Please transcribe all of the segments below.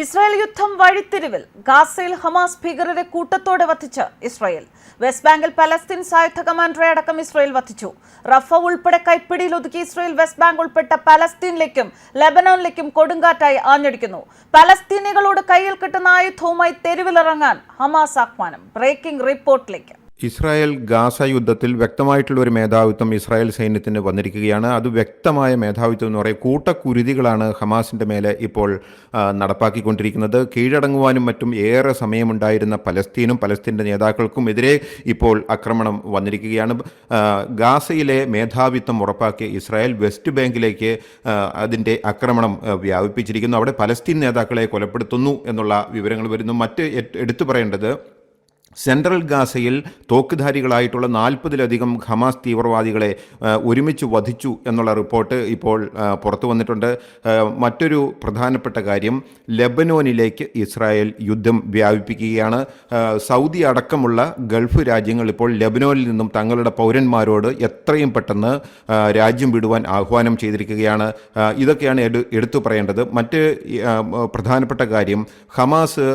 Israel യുദ്ധം വഴിത്തിരിവിൽ ഗാസയിൽ Hamas ഭീകരരെ കൂട്ടത്തോടെ വധിച്ച് ഇസ്രായേൽ. വെസ്റ്റ് ബാങ്കിൽ പലസ്തീൻ സായുധ കമാൻഡറെ അടക്കം ഇസ്രായേൽ വധിച്ചു. റഫ ഉൾപ്പെടെ കൈപ്പിടിയിൽ ഒതുക്കി ഇസ്രായേൽ വെസ്റ്റ് ബാങ്ക് ഉൾപ്പെട്ട പലസ്തീനിലേക്കും ലെബനോനിലേക്കും കൊടുങ്കാറ്റായി ആഞ്ഞടിക്കുന്നു. പലസ്തീനികളോട് കയ്യിൽ കിട്ടുന്ന ആയുധവുമായി തെരുവിലിറങ്ങാൻ ഹമാസ് ആഹ്വാനം. ബ്രേക്കിംഗ് റിപ്പോർട്ടിലേക്ക്. ഇസ്രായേൽ ഗാസ യുദ്ധത്തിൽ വ്യക്തമായിട്ടുള്ള ഒരു മേധാവിത്വം ഇസ്രായേൽ സൈന്യത്തിന് വന്നിരിക്കുകയാണ്. അത് വ്യക്തമായ മേധാവിത്വം എന്ന് പറയും. കൂട്ടക്കുരുതികളാണ് ഹമാസിന്റെ മേലെ ഇപ്പോൾ നടപ്പാക്കിക്കൊണ്ടിരിക്കുന്നത്. കീഴടങ്ങുവാനും മറ്റും ഏറെ സമയമുണ്ടായിരുന്ന പലസ്തീനും പലസ്തീന്റെ നേതാക്കൾക്കും എതിരെ ഇപ്പോൾ ആക്രമണം വന്നിരിക്കുകയാണ്. ഗാസയിലെ മേധാവിത്വം ഉറപ്പാക്കിയ ഇസ്രായേൽ വെസ്റ്റ് ബാങ്കിലേക്ക് അതിന്റെ ആക്രമണം വ്യാപിപ്പിച്ചിരിക്കുന്നു. അവിടെ പലസ്തീൻ നേതാക്കളെ കൊലപ്പെടുത്തുന്നു എന്നുള്ള വിവരങ്ങൾ വരുന്നു. മറ്റ് എടുത്തു പറയേണ്ടത് സെൻട്രൽ ഗാസയിൽ തോക്കുധാരികളായിട്ടുള്ള നാൽപ്പതിലധികം ഹമാസ് തീവ്രവാദികളെ ഒരുമിച്ച് വധിച്ചു എന്നുള്ള റിപ്പോർട്ട് ഇപ്പോൾ പുറത്തു വന്നിട്ടുണ്ട്. മറ്റൊരു പ്രധാനപ്പെട്ട കാര്യം ലെബനോനിലേക്ക് ഇസ്രായേൽ യുദ്ധം വ്യാപിപ്പിക്കുകയാണ്. സൗദി അടക്കമുള്ള ഗൾഫ് രാജ്യങ്ങൾ ഇപ്പോൾ ലെബനോനിൽ നിന്നും തങ്ങളുടെ പൗരന്മാരോട് എത്രയും പെട്ടെന്ന് രാജ്യം വിടുവാൻ ആഹ്വാനം ചെയ്തിരിക്കുകയാണ്. ഇതൊക്കെയാണ് എടു എടുത്തു പറയേണ്ടത്. മറ്റ് പ്രധാനപ്പെട്ട കാര്യം ഹമാസ്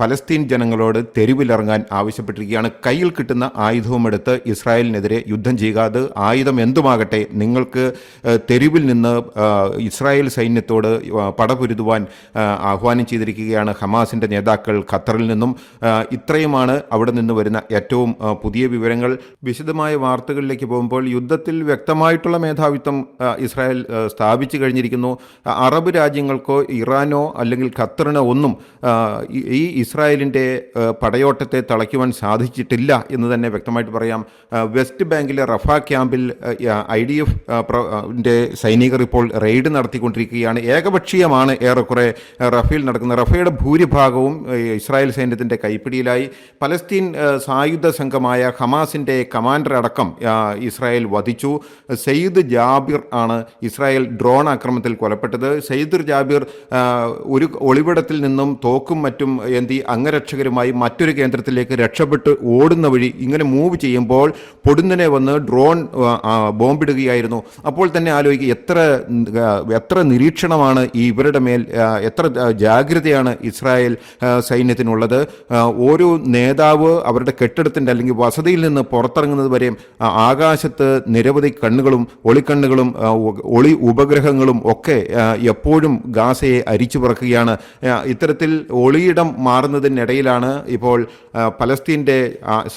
പലസ്തീൻ ജനങ്ങളോട് തെരുവിലിറങ്ങാൻ ആവശ്യപ്പെട്ടിരിക്കുകയാണ്. കയ്യിൽ കിട്ടുന്ന ആയുധവും എടുത്ത് ഇസ്രായേലിനെതിരെ യുദ്ധം ചെയ്യുക. അത് ആയുധം എന്തുമാകട്ടെ നിങ്ങൾക്ക് തെരുവിൽ നിന്ന് ഇസ്രായേൽ സൈന്യത്തോട് പടപൊരുതുവാൻ ആഹ്വാനം ചെയ്തിരിക്കുകയാണ് ഹമാസിന്റെ നേതാക്കൾ ഖത്തറിൽ നിന്നും. ഇത്രയുമാണ് അവിടെ നിന്ന് വരുന്ന ഏറ്റവും പുതിയ വിവരങ്ങൾ. വിശദമായ വാർത്തകളിലേക്ക് പോകുമ്പോൾ യുദ്ധത്തിൽ വ്യക്തമായിട്ടുള്ള മേധാവിത്വം ഇസ്രായേൽ സ്ഥാപിച്ചു കഴിഞ്ഞിരിക്കുന്നു. അറബ് രാജ്യങ്ങൾക്കോ ഇറാനോ അല്ലെങ്കിൽ ഖത്തറിനോ ഒന്നും ഈ- ഇസ്രായേലിന്റെ പടയോട്ടത്തെ തളയ്ക്കുവാൻ സാധിച്ചിട്ടില്ല എന്ന് തന്നെ വ്യക്തമായിട്ട് പറയാം. വെസ്റ്റ് ബാങ്കിലെ റഫ ക്യാമ്പിൽ ഐ ഡി എഫ് സൈനികർ ഇപ്പോൾ റെയ്ഡ് നടത്തിക്കൊണ്ടിരിക്കുകയാണ്. ഏകപക്ഷീയമാണ് ഏറെക്കുറെ റഫയിൽ നടക്കുന്നത്. റഫയുടെ ഭൂരിഭാഗവും ഇസ്രായേൽ സൈന്യത്തിന്റെ കൈപ്പിടിയിലായി. പലസ്തീൻ സായുധ സംഘമായ ഹമാസിന്റെ കമാൻഡർ അടക്കം ഇസ്രായേൽ വധിച്ചു. സെയ്ദ് ജാബിർ ആണ് ഇസ്രായേൽ ഡ്രോൺ ആക്രമണത്തിൽ കൊലപ്പെട്ടത്. സെയ്ദ് ജാബിർ ഒരു ഒളിവിടത്തിൽ നിന്നും തോക്കും മറ്റും എന്തി അംഗരക്ഷകരുമായി മറ്റൊരു കേന്ദ്രത്തിലേക്ക് രക്ഷപ്പെട്ട് ഓടുന്ന വഴി ഇങ്ങനെ മൂവ് ചെയ്യുമ്പോൾ പൊടുന്നനെ വന്ന് ഡ്രോൺ ബോംബിടുകയായിരുന്നു. അപ്പോൾ തന്നെ ആലോചിക്കുക എത്ര എത്ര നിരീക്ഷണമാണ് ഈ ഇവരുടെ മേൽ എത്ര ജാഗ്രതയാണ് ഇസ്രായേൽ സൈന്യത്തിനുള്ളത്. ഓരോ നേതാവ് അവരുടെ കെട്ടിടത്തിന്റെ അല്ലെങ്കിൽ വസതിയിൽ നിന്ന് പുറത്തിറങ്ങുന്നത് വരെ ആകാശത്ത് നിരവധി കണ്ണുകളും ഒളിക്കണ്ണുകളും ഒളി ഉപഗ്രഹങ്ങളും ഒക്കെ എപ്പോഴും ഗാസയെ അരിച്ചു പറക്കുകയാണ്. ഇത്തരത്തിൽ ഒളിയിടം മാറുന്നതിനിടയിലാണ് ഇപ്പോൾ പലസ്തീന്റെ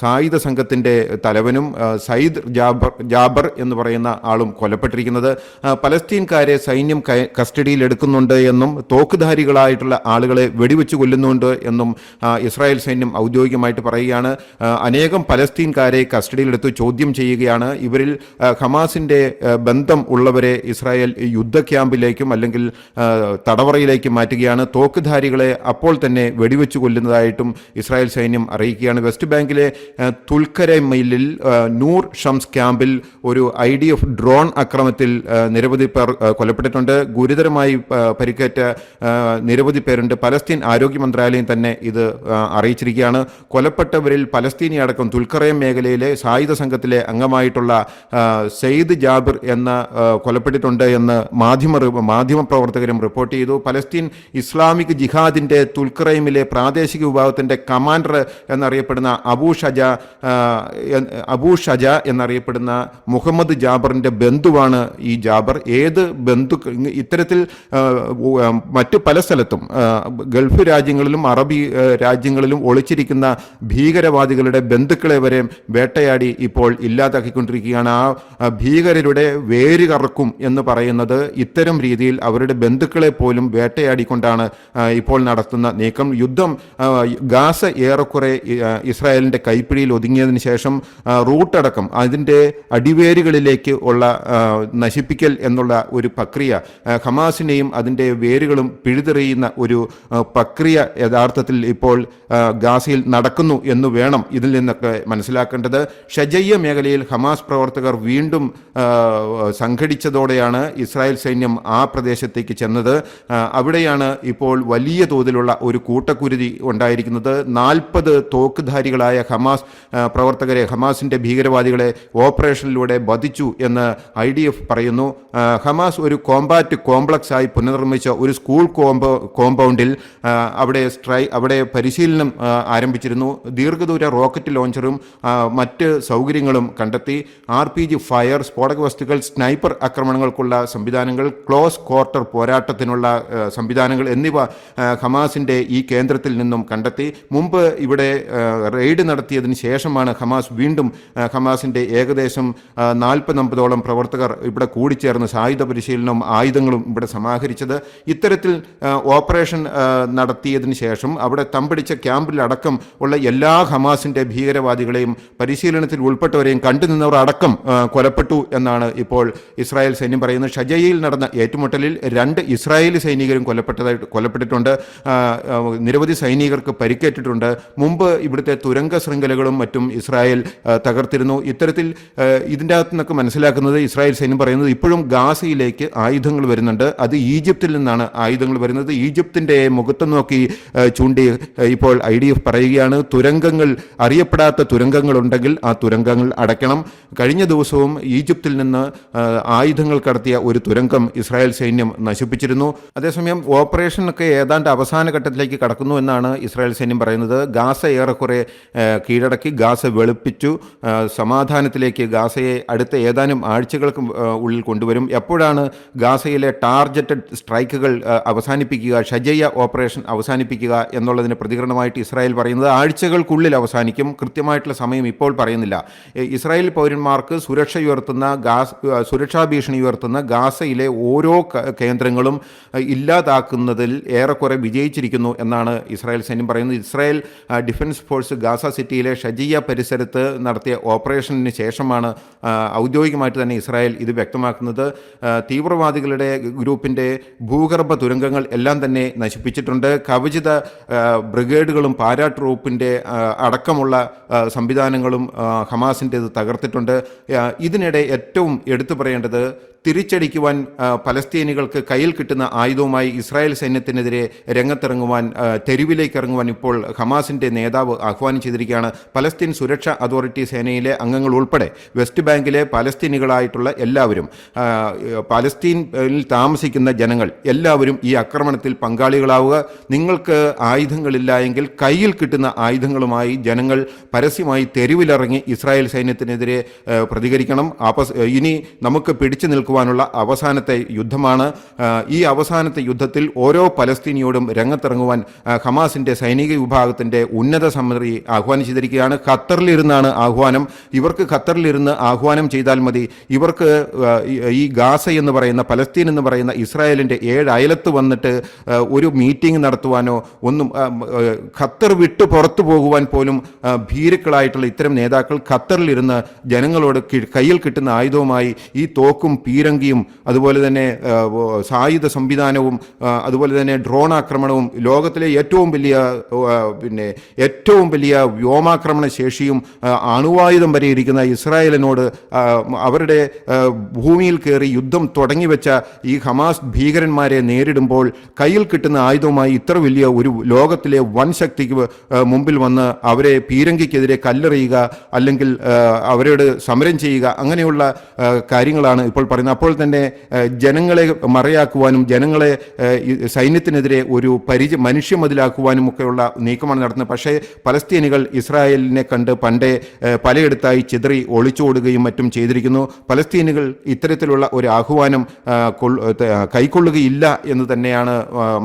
സായുധ സംഘത്തിന്റെ തലവനും സയ്യിദ് ജാബർ ജാബർ എന്ന് പറയുന്ന ആളും കൊല്ലപ്പെട്ടിരിക്കുന്നത്. പലസ്തീൻകാരെ സൈന്യം കസ്റ്റഡിയിൽ എടുക്കുന്നുണ്ട് എന്നും തോക്കുധാരികളായിട്ടുള്ള ആളുകളെ വെടിവെച്ച് കൊല്ലുന്നുണ്ട് എന്നും ഇസ്രായേൽ സൈന്യം ഔദ്യോഗികമായിട്ട് പറയുകയാണ്. അനേകം പലസ്തീൻകാരെ കസ്റ്റഡിയിലെടുത്ത് ചോദ്യം ചെയ്യുകയാണ്. ഇവരിൽ ഹമാസിന്റെ ബന്ധം ഉള്ളവരെ ഇസ്രായേൽ യുദ്ധ ക്യാമ്പിലേക്കും അല്ലെങ്കിൽ തടവറയിലേക്കും മാറ്റുകയാണ്. തോക്കുധാരികളെ അപ്പോൾ തന്നെ വെടിവെച്ച് കൊല്ലുന്നതായിട്ടും ഇസ്രായേൽ സൈന്യം അറിയിക്കുകയാണ്. വെസ്റ്റ് ബാങ്കിലെ തുൽക്കര മില്ലിൽ നൂർ ഷംസ് ക്യാമ്പിൽ ഒരു ഐ ഡി എഫ് ഡ്രോൺ ആക്രമത്തിൽ നിരവധി പേർ കൊല്ലപ്പെട്ടിട്ടുണ്ട്. ഗുരുതരമായി പരിക്കേറ്റ നിരവധി പേരുണ്ട്. പലസ്തീൻ ആരോഗ്യ മന്ത്രാലയം തന്നെ ഇത് അറിയിച്ചിരിക്കുകയാണ്. കൊല്ലപ്പെട്ടവരിൽ പലസ്തീനി അടക്കം തുൽക്കറയം മേഖലയിലെ സായുധ സംഘത്തിലെ അംഗമായിട്ടുള്ള സെയ്ദ് ജാബിർ എന്ന കൊല്ലപ്പെട്ടിട്ടുണ്ട് എന്ന് മാധ്യമ മാധ്യമ പ്രവർത്തകരും റിപ്പോർട്ട് ചെയ്തു. പലസ്തീൻ ഇസ്ലാമിക് ജിഹാദിന്റെ തുൽക്കറയിമിലെ പ്രാദേശിക വിഭാഗത്തിന്റെ കമാൻഡർ എന്നറിയപ്പെടുന്ന അബൂ ഷജ അബൂ ഷജ എന്നറിയപ്പെടുന്ന മുഹമ്മദ് ജാബറിന്റെ ബന്ധുവാണ് ഈ ജാബർ. ഏത് ബന്ധു ഇത്തരത്തിൽ മറ്റു പല സ്ഥലത്തും ഗൾഫ് രാജ്യങ്ങളിലും അറബി രാജ്യങ്ങളിലും ഒളിച്ചിരിക്കുന്ന ഭീകരവാദികളുടെ ബന്ധുക്കളെ വരെ വേട്ടയാടി ഇപ്പോൾ ഇല്ലാതാക്കിക്കൊണ്ടിരിക്കുകയാണ്. ആ ഭീകരരുടെ വേര് കറക്കും എന്ന് പറയുന്നത് ഇത്തരം രീതിയിൽ അവരുടെ ബന്ധുക്കളെ പോലും വേട്ടയാടിക്കൊണ്ടാണ് ഇപ്പോൾ നടത്തുന്ന നീക്കം. യുദ്ധം ഗാസ ഏറെക്കുറെ ഇസ്രായേലിന്റെ കൈപ്പിടിയിൽ ഒതുങ്ങിയതിന് ശേഷം റൂട്ടടക്കം അതിന്റെ അടിവേരുകളിലേക്ക് ഉള്ള നശിപ്പിക്കൽ എന്നുള്ള ഒരു പ്രക്രിയ ഹമാസിനെയും അതിന്റെ വേരുകളും പിഴുതെറിയുന്ന ഒരു പ്രക്രിയ യഥാർത്ഥത്തിൽ ഇപ്പോൾ ഗാസയിൽ നടക്കുന്നു എന്ന് വേണം ഇതിൽ നിന്നൊക്കെ മനസ്സിലാക്കേണ്ടത്. ഷജയ്യ മേഖലയിൽ ഹമാസ് പ്രവർത്തകർ വീണ്ടും സംഘടിച്ചതോടെയാണ് ഇസ്രായേൽ സൈന്യം ആ പ്രദേശത്തേക്ക് ചെന്നത്. അവിടെയാണ് ഇപ്പോൾ വലിയ തോതിലുള്ള ഒരു കൂട്ടക്കുരുതി ഉണ്ടായിരിക്കുന്നത്. നാൽപ്പത് തോക്കുധാരികളായ ഹമാസ് പ്രവർത്തകരെ ഹമാസിന്റെ ഭീകരവാദികളെ ഓപ്പറേഷനിലൂടെ വധിച്ചു എന്ന് ഐ ഡി എഫ് പറയുന്നു. ഹമാസ് ഒരു കോമ്പാറ്റ് കോംപ്ലക്സ് ആയി പുനർനിർമ്മിച്ച ഒരു സ്കൂൾ കോമ്പോ കോമ്പൗണ്ടിൽ അവിടെ സ്ട്രൈ അവിടെ പരിശീലനം ആരംഭിച്ചിരുന്നു. ദീർഘദൂര റോക്കറ്റ് ലോഞ്ചറും മറ്റ് സൗകര്യങ്ങളും കണ്ടെത്തി. ആർ പി ജി ഫയർ സ്ഫോടക വസ്തുക്കൾ സ്നൈപ്പർ ആക്രമണങ്ങൾക്കുള്ള സംവിധാനങ്ങൾ ക്ലോസ് ക്വാർട്ടർ പോരാട്ടത്തിനുള്ള സംവിധാനങ്ങൾ എന്നിവ ഹമാസിന്റെ ഈ കേന്ദ്രത്തിൽ നിന്നും കണ്ടെത്തി. മുമ്പ് ഇവിടെ റെയ്ഡ് നടത്തിയതിന് ശേഷമാണ് ഹമാസ് വീണ്ടും ഹമാസിന്റെ ഏകദേശം നാൽപ്പതമ്പതോളം പ്രവർത്തകർ ഇവിടെ കൂടിച്ചേർന്ന് സായുധ പരിശീലനവും ആയുധങ്ങളും ഇവിടെ സമാഹരിച്ചത്. ഇത്തരത്തിൽ ഓപ്പറേഷൻ നടത്തിയതിനു ശേഷം അവിടെ തമ്പടിച്ച ക്യാമ്പിലടക്കം ഉള്ള എല്ലാ ഹമാസിന്റെ ഭീകരവാദികളെയും പരിശീലനത്തിൽ ഉൾപ്പെട്ടവരെയും കണ്ടുനിന്നവർ അടക്കം കൊലപ്പെട്ടു എന്നാണ് ഇപ്പോൾ ഇസ്രായേൽ സൈന്യം പറയുന്നത്. ഷജയിൽ നടന്ന ഏറ്റുമുട്ടലിൽ രണ്ട് ഇസ്രായേലി സൈനികരും കൊല്ലപ്പെട്ടതായിട്ട് കൊല്ലപ്പെട്ടിട്ടുണ്ട് നിരവധി സൈനികർക്ക് പരിക്കേറ്റിട്ടുണ്ട്. മുമ്പ് ഇവിടുത്തെ തുരങ്ക ശൃംഖലകളും മറ്റും ഇസ്രായേൽ തകർത്തിരുന്നു. ഇത്തരത്തിൽ ഇതിന്റെ അകത്ത് നിന്നൊക്കെ മനസ്സിലാക്കുന്നത് ഇസ്രായേൽ സൈന്യം പറയുന്നത് ഇപ്പോഴും ഗാസയിലേക്ക് ആയുധങ്ങൾ വരുന്നുണ്ട്. അത് ഈജിപ്തിൽ നിന്നാണ് ആയുധങ്ങൾ വരുന്നത്. ഈജിപ്തിന്റെ മുഖത്ത് നോക്കി ചൂണ്ടി ഇപ്പോൾ ഐ ഡി എഫ് പറയുകയാണ് തുരങ്കങ്ങൾ അറിയപ്പെടാത്ത തുരങ്കങ്ങളുണ്ടെങ്കിൽ ആ തുരങ്കങ്ങൾ അടയ്ക്കണം. കഴിഞ്ഞ ദിവസവും ഈജിപ്തിൽ നിന്ന് ആയുധങ്ങൾ കടത്തിയ ഒരു തുരങ്കം ഇസ്രായേൽ സൈന്യം നശിപ്പിച്ചിരുന്നു. അതേസമയം ഓപ്പറേഷനൊക്കെ ഏതാണ്ട് അവസാന ഘട്ടത്തിലേക്ക് കടക്കുന്നു എന്നാണ് ഇസ്രായേൽ സൈന്യം പറയുന്നത്. ഗാസ ഏറെക്കുറെ കീഴടക്കി ഗാസ വെളുപ്പിച്ചു. സമാധാനത്തിലേക്ക് ഗാസയെ അടുത്ത ഏതാനും ആഴ്ചകൾക്ക് ഉള്ളിൽ കൊണ്ടുവരും. എപ്പോഴാണ് ഗാസയിലെ ടാർജറ്റഡ് സ്ട്രൈക്കുകൾ അവസാനിപ്പിക്കുക ഷജയ്യ ഓപ്പറേഷൻ അവസാനിപ്പിക്കുക എന്നുള്ളതിന് പ്രതികരണമായിട്ട് ഇസ്രായേൽ പറയുന്നത് ആഴ്ചകൾക്കുള്ളിൽ അവസാനിക്കും. കൃത്യമായിട്ടുള്ള സമയം ഇപ്പോൾ പറയുന്നില്ല. ഇസ്രായേൽ പൗരന്മാർക്ക് സുരക്ഷ ഉയർത്തുന്ന ഗാസ് സുരക്ഷാ ഭീഷണി ഉയർത്തുന്ന ഗാസയിലെ ഓരോ കേന്ദ്രങ്ങളും ഇല്ലാതാക്കുന്നതിൽ ഏറെക്കുറെ വിജയിച്ചിരിക്കുന്നു എന്നാണ് ഇസ്രായേൽ സൈന്യം പറയുന്നത്. ഇസ്രായേൽ ആ, ഡിഫൻസ് ഫോഴ്സ് ഗാസ സിറ്റിയിലെ ഷജിയ പരിസരത്ത് നടത്തിയ ഓപ്പറേഷന് ശേഷമാണ് ഔദ്യോഗികമായിട്ട് തന്നെ ഇസ്രായേൽ ഇത് വ്യക്തമാക്കുന്നത്. തീവ്രവാദികളുടെ ഗ്രൂപ്പിന്റെ ഭൂഗർഭ തുരങ്കങ്ങൾ എല്ലാം തന്നെ നശിപ്പിച്ചിട്ടുണ്ട്. കവചിത ബ്രിഗേഡുകളും പാരാ ട്രൂപ്പിന്റെ അടക്കമുള്ള സംവിധാനങ്ങളും ഹമാസിന്റെ ഇത് തകർത്തിട്ടുണ്ട്. ഇതിനിടെ ഏറ്റവും എടുത്തു പറയേണ്ടത് തിരിച്ചടിക്കുവാൻ പലസ്തീനികൾക്ക് കയ്യിൽ കിട്ടുന്ന ആയുധവുമായി ഇസ്രായേൽ സൈന്യത്തിനെതിരെ രംഗത്തിറങ്ങുവാൻ തെരുവിലേക്ക് ഇറങ്ങുവാൻ ഇപ്പോൾ ഹമാസിന്റെ നേതാവ് ആഹ്വാനം ചെയ്തിരിക്കുകയാണ്. പലസ്തീൻ സുരക്ഷാ അതോറിറ്റി സേനയിലെ അംഗങ്ങൾ ഉൾപ്പെടെ വെസ്റ്റ് ബാങ്കിലെ പലസ്തീനികളായിട്ടുള്ള എല്ലാവരും പലസ്തീനിൽ താമസിക്കുന്ന ജനങ്ങൾ എല്ലാവരും ഈ ആക്രമണത്തിൽ പങ്കാളികളാവുക. നിങ്ങൾക്ക് ആയുധങ്ങളില്ല എങ്കിൽ കയ്യിൽ കിട്ടുന്ന ആയുധങ്ങളുമായി ജനങ്ങൾ പരസ്യമായി തെരുവിലിറങ്ങി ഇസ്രായേൽ സൈന്യത്തിനെതിരെ പ്രതികരിക്കണം. ആപ്പസ് ഇനി നമുക്ക് പിടിച്ചു നിൽക്കുവാനുള്ള അവസാനത്തെ യുദ്ധമാണ്. ഈ അവസാനത്തെ യുദ്ധത്തിൽ ഓരോ പലസ്തീനിയോടും രംഗത്തിറങ്ങുവാൻ ഹമാസിന്റെ സൈനിക വിഭാഗത്തിന്റെ ഉന്നത സമിതി ആഹ്വാനം ചെയ്തിരിക്കുകയാണ് ഖത്തറിലിരുന്നാണ് ആഹ്വാനം. ഇവർക്ക് ഖത്തറിലിരുന്ന് ആഹ്വാനം ചെയ്താൽ മതി. ഇവർക്ക് ഈ- ഗാസ എന്ന് പറയുന്ന പലസ്തീൻ എന്ന് പറയുന്ന ഇസ്രായേലിന്റെ ഏഴ് അയലത്ത് വന്നിട്ട് ഒരു മീറ്റിംഗ് നടത്തുവാനോ ഒന്നും ഖത്തർ വിട്ടു പുറത്തു പോകുവാൻ പോലും ഭീരുക്കളായിട്ടുള്ള ഇത്തരം നേതാക്കൾ ഖത്തറിലിരുന്ന് ജനങ്ങളോട് കയ്യിൽ കിട്ടുന്ന ആയുധവുമായി ഈ തോക്കും പീരങ്കിയും അതുപോലെ തന്നെ സായുധ സംവിധാനവും അതുപോലെ തന്നെ ഡ്രോൺ ആക്രമണവും ലോകത്തിലെ ഏറ്റവും വലിയ പിന്നെ ഏറ്റവും വലിയ വ്യോമാക്രമണ ശേഷിയും അണുവായുധം വരെ ഇരിക്കുന്ന ഇസ്രായേലിനോട് അവരുടെ ഭൂമിയിൽ കയറി യുദ്ധം തുടങ്ങിവെച്ച ഈ ഹമാസ് ഭീകരന്മാരെ നേരിടുമ്പോൾ കയ്യിൽ കിട്ടുന്ന ആയുധവുമായി ഇത്ര വലിയ ഒരു ലോകത്തിലെ വൻ ശക്തിക്ക് മുമ്പിൽ വന്ന് അവരെ പീരങ്കിക്കെതിരെ കല്ലെറിയുക അല്ലെങ്കിൽ അവരോട് സമരം ചെയ്യുക അങ്ങനെയുള്ള കാര്യങ്ങളാണ് ഇപ്പോൾ പറയുന്നത്. അപ്പോൾ തന്നെ ജനങ്ങളെ മറയാക്കുവാനും ജനങ്ങളെ സൈന്യത്തിനെതിരെ ഒരു പരിച മനുഷ്യമതിലാക്കുവാനും ഒക്കെയുള്ള നീക്കമാണ് നടത്തുന്നത്. പക്ഷേ പലസ്തീനികൾ ഇസ്രായേലിനെ കണ്ട് പണ്ടേ പലയിടത്തായി ചിതറി ഒളിച്ചോടുകയും മറ്റും ചെയ്തിരിക്കുന്നു. പലസ്തീനികൾ ഇത്തരത്തിലുള്ള ഒരു ആഹ്വാനം കൈക്കൊള്ളുകയില്ല എന്ന് തന്നെയാണ്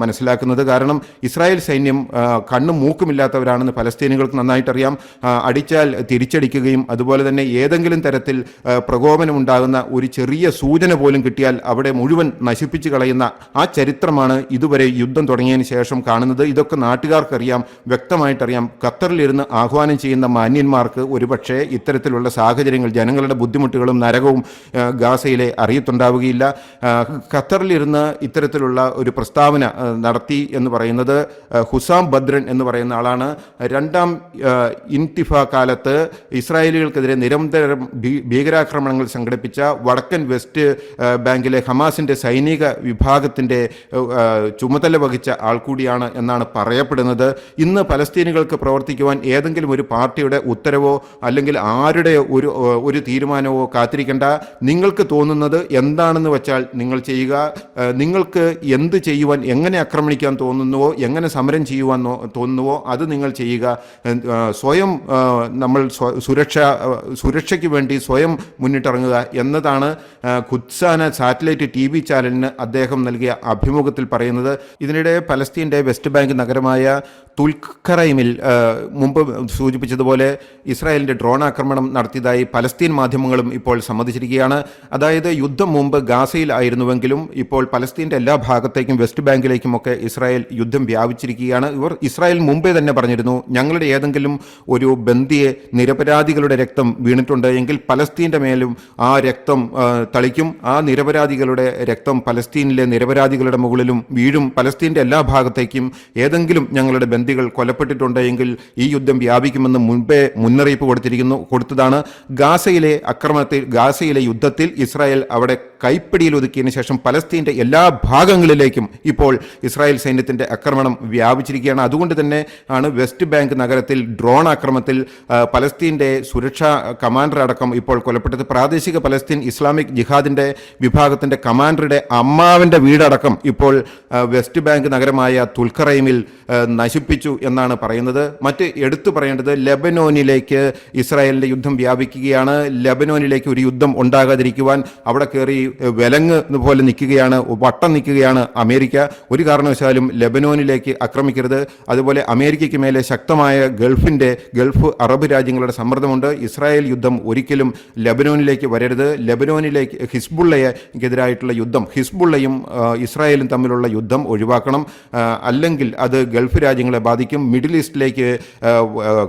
മനസ്സിലാക്കുന്നത്. കാരണം ഇസ്രായേൽ സൈന്യം കണ്ണും മൂക്കുമില്ലാത്തവരാണെന്ന് പലസ്തീനുകൾക്ക് നന്നായിട്ടറിയാം. അടിച്ചാൽ തിരിച്ചടിക്കുകയും അതുപോലെ തന്നെ ഏതെങ്കിലും തരത്തിൽ പ്രകോപനമുണ്ടാകുന്ന ഒരു ചെറിയ സൂചന പോലും കിട്ടിയാൽ അവിടെ മുഴുവൻ നശിപ്പിച്ചു കളയുന്ന ആ ചരിത്രമാണ് ഇതുവരെ യുദ്ധം തുടങ്ങിയതിന് ശേഷം കാണുന്നത്. ഇതൊക്കെ നാട്ടുകാർക്കറിയാം വ്യക്തമായിട്ടറിയാം. ഖത്തറിലിരുന്ന് ആഹ്വാനം ചെയ്യുന്ന മാന്യന്മാർക്ക് ഒരുപക്ഷെ ഇത്തരത്തിലുള്ള സാഹചര്യങ്ങൾ ജനങ്ങളുടെ ബുദ്ധിമുട്ടുകളും നരകവും ഗാസയിലെ അറിയത്തുണ്ടാവുകയില്ല. ഖത്തറിലിരുന്ന് ഇത്തരത്തിലുള്ള ഒരു പ്രസ്താവന നടത്തി എന്ന് പറയുന്നത് ഹുസാം ബദ്രൻ എന്ന് പറയുന്ന ആളാണ്. രണ്ടാം ഇൻതിഫ കാലത്ത് ഇസ്രായേലികൾക്കെതിരെ നിരന്തരം ഭീകരാക്രമണങ്ങൾ സംഘടിപ്പിച്ച വടക്കൻ വെസ്റ്റ് ബാങ്കിലെ ഹമാസിന്റെ സൈനിക വിഭാഗത്തിന്റെ ചുമതല വഹിച്ച ആൾ കൂടിയാണ് എന്നാണ് പറയപ്പെടുന്നത്. ഇന്ന് പലസ്തീനികൾക്ക് പ്രവർത്തിക്കുവാൻ ഏതെങ്കിലും ഒരു പാർട്ടിയുടെ ഉത്തരവോ അല്ലെങ്കിൽ ആരുടെ ഒരു ഒരു തീരുമാനമോ കാത്തിരിക്കേണ്ട. നിങ്ങൾക്ക് തോന്നുന്നത് എന്താണെന്ന് വെച്ചാൽ നിങ്ങൾ ചെയ്യുക. നിങ്ങൾക്ക് എന്ത് ചെയ്യുവാൻ എങ്ങനെ ആക്രമിക്കാൻ തോന്നുന്നുവോ എങ്ങനെ സമരം ചെയ്യുവാൻ തോന്നുന്നുവോ അത് നിങ്ങൾ ചെയ്യുക. സ്വയം നമ്മൾ സുരക്ഷ സുരക്ഷയ്ക്ക് വേണ്ടി സ്വയം മുന്നിട്ടിറങ്ങുക എന്നതാണ് ഖുദ്സാന സാറ്റലൈറ്റ് ടി വി ചാനലിന് അദ്ദേഹം നൽകിയ അഭിമുഖത്തിൽ പറയുന്നത് ഇതിനിടെ പലസ്തീന്റെ വെസ്റ്റ് ബാങ്ക് നഗരമായ തുൽഖറൈമിൽ മുമ്പ് സൂചിപ്പിച്ചതുപോലെ ഇസ്രായേലിന്റെ ഡ്രോൺ ആക്രമണം നടത്തിയതായി പലസ്തീൻ മാധ്യമങ്ങളും ഇപ്പോൾ സമ്മതിച്ചിരിക്കുകയാണ്. അതായത് യുദ്ധം മുമ്പ് ഗാസയിൽ ആയിരുന്നുവെങ്കിലും ഇപ്പോൾ പലസ്തീന്റെ എല്ലാ ഭാഗത്തേക്കും വെസ്റ്റ് ബാങ്കിലേക്കുമൊക്കെ ഇസ്രായേൽ യുദ്ധം വ്യാപിച്ചിരിക്കുകയാണ്. ഇവർ ഇസ്രായേൽ മുമ്പേ തന്നെ പറഞ്ഞിരുന്നു ഞങ്ങളുടെ ഏതെങ്കിലും ഒരു ബന്ദിയെ നിരപരാധികളുടെ രക്തം വീണിട്ടുണ്ട് എങ്കിൽ പലസ്തീന്റെ മേലും ആ രക്തം ആ, തളിക്കും ആ നിരപരാധികളുടെ രക്തം പലസ്തീനിലെ നിരപരാധികളുടെ മുകളിലും വീഴും. പലസ്തീന്റെ എല്ലാ ഭാഗത്തേക്കും ഏതെങ്കിലും ഞങ്ങളുടെ ബന്ധികൾ കൊലപ്പെട്ടിട്ടുണ്ട് എങ്കിൽ ഈ യുദ്ധം വ്യാപിക്കുമെന്ന് മുൻപേ മുന്നറിയിപ്പ് കൊടുത്തിരിക്കുന്നു കൊടുത്തതാണ്. ഗാസയിലെ അക്രമത്തിൽ ഗാസയിലെ യുദ്ധത്തിൽ ഇസ്രായേൽ അവിടെ കൈപ്പിടിയിൽ ഒതുക്കിയതിനു ശേഷം പലസ്തീന്റെ എല്ലാ ഭാഗങ്ങളിലേക്കും ഇപ്പോൾ ഇസ്രായേൽ സൈന്യത്തിന്റെ ആക്രമണം വ്യാപിച്ചിരിക്കുകയാണ്. അതുകൊണ്ട് തന്നെ ആണ് വെസ്റ്റ് ബാങ്ക് നഗരത്തിൽ ഡ്രോൺ ആക്രമത്തിൽ പലസ്തീന്റെ സുരക്ഷാ കമാൻഡർ അടക്കം ഇപ്പോൾ കൊലപ്പെട്ടത് പ്രാദേശിക പലസ്തീൻ ഇസ്ലാമിക് ജിഹാദിന്റെ വിഭാഗത്തിന്റെ കമാൻഡറുടെ അമ്മാവിന്റെ വീടടക്കം ഇപ്പോൾ വെസ്റ്റ് ബാങ്ക് നഗരമായ തുൽഖറൈമിൽ നശിപ്പിച്ചു എന്നാണ് പറയുന്നത്. മറ്റ് എടുത്തു പറയേണ്ടത് ലെബനോനിലേക്ക് ഇസ്രായേലിന്റെ യുദ്ധം വ്യാപിക്കുകയാണ്. ലെബനോനിലേക്ക് ഒരു യുദ്ധം ഉണ്ടാകാതിരിക്കുവാൻ അവിടെ കയറി വിലങ്ങ് പോലെ നിൽക്കുകയാണ് വട്ടം നിൽക്കുകയാണ് അമേരിക്ക. ഒരു കാരണവശാലും ലെബനോനിലേക്ക് ആക്രമിക്കരുത്. അതുപോലെ അമേരിക്കയ്ക്ക് മേലെ ശക്തമായ ഗൾഫിന്റെ ഗൾഫ് അറബ് രാജ്യങ്ങളുടെ സമ്മർദ്ദമുണ്ട്. ഇസ്രായേൽ യുദ്ധം ഒരിക്കലും ലെബനോനിലേക്ക് വരരുത്. ലെബനോനിലേക്ക് ഹിസ്ബുള്ളയ്ക്കെതിരായിട്ടുള്ള യുദ്ധം ഹിസ്ബുള്ളയും ഇസ്രായേലും തമ്മിലുള്ള യുദ്ധം ഒഴിവാക്കണം. അല്ലെങ്കിൽ അത് ഗൾഫ് രാജ്യങ്ങളെ ബാധിക്കും. മിഡിൽ ഈസ്റ്റിലേക്ക്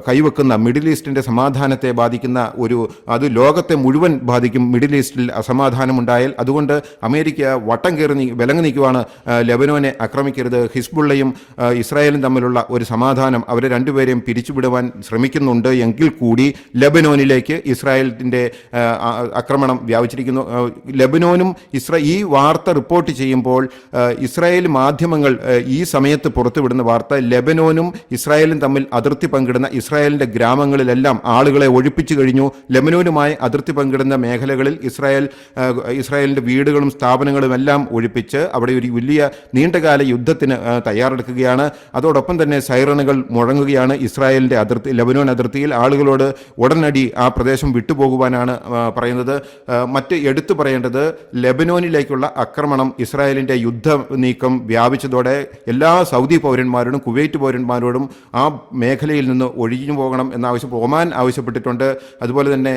കൈവെക്കുന്ന മിഡിൽ ഈസ്റ്റിന്റെ സമാധാനത്തെ ബാധിക്കുന്ന ഒരു അത് ലോകത്തെ മുഴുവൻ ബാധിക്കും മിഡിൽ ഈസ്റ്റിൽ അസമാധാനമുണ്ടായാൽ. അതുകൊണ്ട് അമേരിക്ക വട്ടം കയറി വിലങ്ങ് നിൽക്കുവാണ്. ആ, ലെബനോനെ ആക്രമിക്കരുത്. ഹിസ്ബുള്ളയും ഇസ്രായേലും തമ്മിലുള്ള ഒരു സമാധാനം അവരെ രണ്ടുപേരെയും പിരിച്ചുവിടുവാൻ ശ്രമിക്കുന്നുണ്ട്. എങ്കിൽ കൂടി ലെബനോനിലേക്ക് ഇസ്രായേലിന്റെ ആക്രമണം വ്യാപിച്ചിരിക്കുന്നു. ലെബനോനും ഇസ്ര ഈ വാർത്ത റിപ്പോർട്ട് ചെയ്യുമ്പോൾ ഇസ്രായേൽ മാധ്യമങ്ങൾ ഈ സമയത്ത് പുറത്തുവിടുന്ന വാർത്ത ലെബനോനും ഇസ്രായേലും തമ്മിൽ അതിർത്തി പങ്കിടുന്ന ഇസ്രായേലിന്റെ ഗ്രാമങ്ങളിലെല്ലാം ആളുകളെ ഒഴിപ്പിച്ചു കഴിഞ്ഞു. ലെബനോനുമായി അതിർത്തി പങ്കിടുന്ന മേഖലകളിൽ ഇസ്രായേൽ ഇസ്രായേലിന്റെ വീടുകളും സ്ഥാപനങ്ങളും എല്ലാം ഒഴിപ്പിച്ച് അവിടെ ഒരു വലിയ നീണ്ടകാല യുദ്ധത്തിന് തയ്യാറെടുക്കുകയാണ്. അതോടൊപ്പം തന്നെ സൈറണുകൾ മുഴങ്ങുകയാണ് ഇസ്രായേലിന്റെ അതിർത്തി ലെബനോൻ അതിർത്തിയിൽ ആളുകളോട് ഉടനടി ആ പ്രദേശം വിട്ടുപോകുവാനാണ് പറയുന്നത്. മറ്റ് എടുത്തു പറയേണ്ടത് ലെബനോനിലേക്കുള്ള ആക്രമണം ഇസ്രായേലിന്റെ യുദ്ധ നീക്കം വ്യാപിച്ചതോടെ എല്ലാ സൗദി പൗരന്മാരോടും കുവൈറ്റ് പൗരന്മാരോടും ആ മേഖലയിൽ നിന്ന് ഒഴിഞ്ഞു പോകണം എന്നാവശ്യം ഒമാൻ ആവശ്യപ്പെട്ടിട്ടുണ്ട്. അതുപോലെ തന്നെ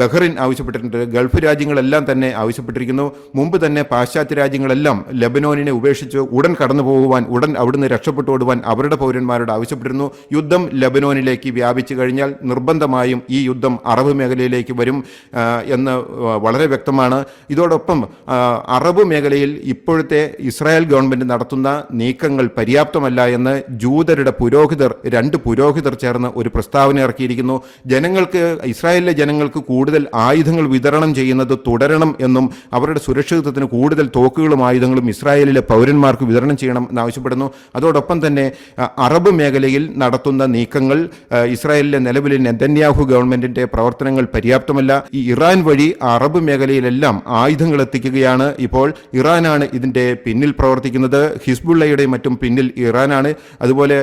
ബഹ്റിൻ ആവശ്യപ്പെട്ടിട്ടുണ്ട്. ഗൾഫ് രാജ്യങ്ങളെല്ലാം തന്നെ ആവശ്യപ്പെട്ടിരിക്കുന്നു. മുമ്പ് തന്നെ പാശ്ചാത്യ രാജ്യങ്ങളെല്ലാം ലെബനോനിനെ ഉപേക്ഷിച്ച് ഉടൻ കടന്നു പോകുവാൻ ഉടൻ അവിടുന്ന് രക്ഷപ്പെട്ടു ഓടുവാൻ അവരുടെ പൗരന്മാരോട് ആവശ്യപ്പെട്ടിരുന്നു. യുദ്ധം ലെബനോനിലേക്ക് വ്യാപിച്ചു കഴിഞ്ഞാൽ നിർബന്ധമായും ഈ യുദ്ധം അറബ് മേഖലയിലേക്ക് വരും എന്ന് വളരെ വ്യക്തമാണ്. ഇതോടൊപ്പം അറബ് മേഖലയിൽ ഇപ്പോഴത്തെ ഇസ്രായേൽ ഗവൺമെന്റ് നടത്തുന്ന നീക്കങ്ങൾ പര്യാപ്തമല്ല എന്ന് ജൂതരുടെ പുരോഹിതർ രണ്ട് പുരോഹിതർ ചേർന്ന് ഒരു പ്രസ്താവന ഇറക്കിയിരിക്കുന്നു. ജനങ്ങൾക്ക് ഇസ്രായേലിലെ ജനങ്ങൾക്ക് കൂടുതൽ ആയുധങ്ങൾ വിതരണം ചെയ്യുന്നത് തുടരണം എന്നും അവരുടെ സുരക്ഷിതത്വത്തിന് കൂടുതൽ തോക്കുകളും ആയുധങ്ങളും ഇസ്രായേലിലെ പൗരന്മാർക്ക് വിതരണം ചെയ്യണം എന്നാവശ്യപ്പെടുന്നു. അതോടൊപ്പം തന്നെ അറബ് മേഖലയിൽ നടത്തുന്ന നീക്കങ്ങൾ ഇസ്രായേലിലെ നിലവിലെ നെതന്യാഹു ഗവൺമെന്റിന്റെ പ്രവർത്തനങ്ങൾ പര്യാപ്തമല്ല. ഈ ഇറാൻ വഴി അറബ് മേഖലയിലെല്ലാം ആയുധങ്ങൾ എത്തിക്കുകയാണ്. ഇപ്പോൾ ഇറാനാണ് ഇതിന്റെ പിന്നിൽ പ്രവർത്തിക്കുന്നത്. ഹിസ്ബുള്ളയുടെ മറ്റും പിന്നിൽ ഇറാനാണ്. അതുപോലെ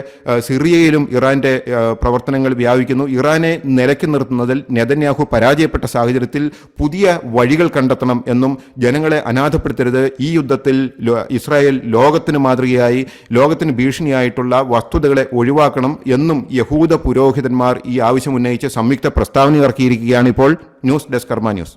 സിറിയയിലും ഇറാന്റെ പ്രവർത്തനങ്ങൾ വ്യാപിക്കുന്നു. ഇറാനെ നിലയ്ക്ക് നിർത്തുന്നതിൽ നെതന്യാഹു പരാജയപ്പെട്ട സാഹചര്യത്തിൽ പുതിയ വഴികൾ കണ്ടെത്തണം എന്നും ജനങ്ങളെ അനാഥപ്പെടുത്തരുത്. ഈ യുദ്ധത്തിൽ ഇസ്രായേൽ ലോകത്തിന് മാതൃകയായി ലോകത്തിന് ഭീഷണിയായിട്ടുള്ള വസ്തുതകളെ ഒഴിവാക്കണം എന്നും യഹൂദ പുരോഹിതന്മാർ ഈ ആവശ്യം ഉന്നയിച്ച് സംയുക്ത പ്രസ്താവന ഇറക്കിയിരിക്കുകയാണ് ഇപ്പോൾ. News desk Karma news.